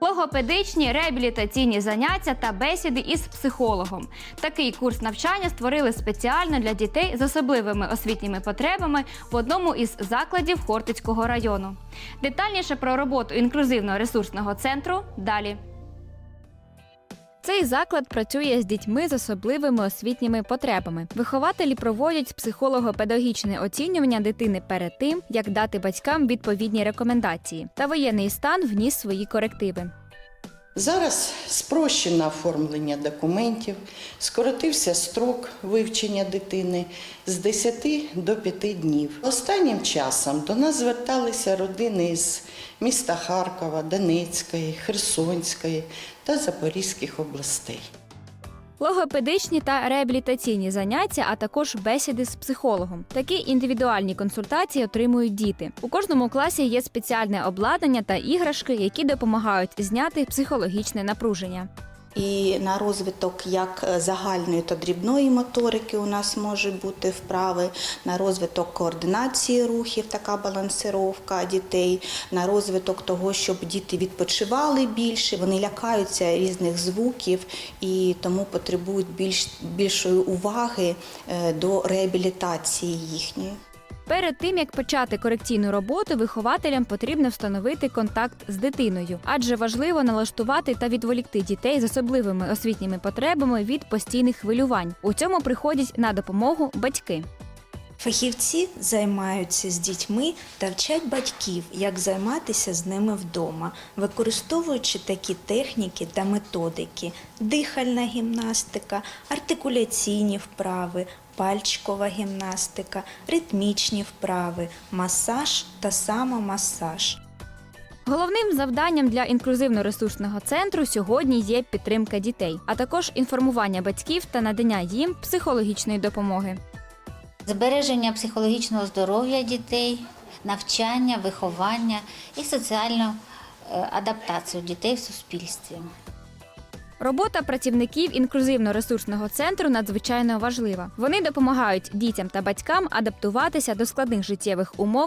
Логопедичні реабілітаційні заняття та бесіди із психологом. Такий курс навчання створили спеціально для дітей з особливими освітніми потребами в одному із закладів Хортицького району. Детальніше про роботу інклюзивного ресурсного центру далі. Цей заклад працює з дітьми з особливими освітніми потребами. Вихователі проводять психолого-педагогічне оцінювання дитини перед тим, як дати батькам відповідні рекомендації. Та воєнний стан вніс свої корективи. Зараз спрощено оформлення документів, скоротився строк вивчення дитини з 10 до 5 днів. Останнім часом до нас зверталися родини з міста Харкова, Донецької, Херсонської та Запорізьких областей. Логопедичні та реабілітаційні заняття, а також бесіди з психологом. Такі індивідуальні консультації отримують діти. У кожному класі є спеціальне обладнання та іграшки, які допомагають зняти психологічне напруження. І на розвиток як е, загальної, то дрібної моторики у нас може бути вправи, на розвиток координації рухів, така балансировка дітей, на розвиток того, щоб діти відпочивали більше, вони лякаються різних звуків і тому потребують більш, більшої уваги е, до реабілітації їхньої. Перед тим як почати корекційну роботу, вихователям потрібно встановити контакт з дитиною, адже важливо налаштувати та відволікти дітей з особливими освітніми потребами від постійних хвилювань. У цьому приходять на допомогу батьки. Фахівці займаються з дітьми та вчать батьків, як займатися з ними вдома, використовуючи такі техніки та методики: дихальна гімнастика, артикуляційні вправи, пальчикова гімнастика, ритмічні вправи, масаж та самомасаж. Головним завданням для інклюзивно-ресурсного центру сьогодні є підтримка дітей, а також інформування батьків та надання їм психологічної допомоги. Збереження психологічного здоров'я дітей, навчання, виховання і соціальну е, адаптацію дітей в суспільстві. Робота працівників інклюзивно-ресурсного центру надзвичайно важлива. Вони допомагають дітям та батькам адаптуватися до складних життєвих умов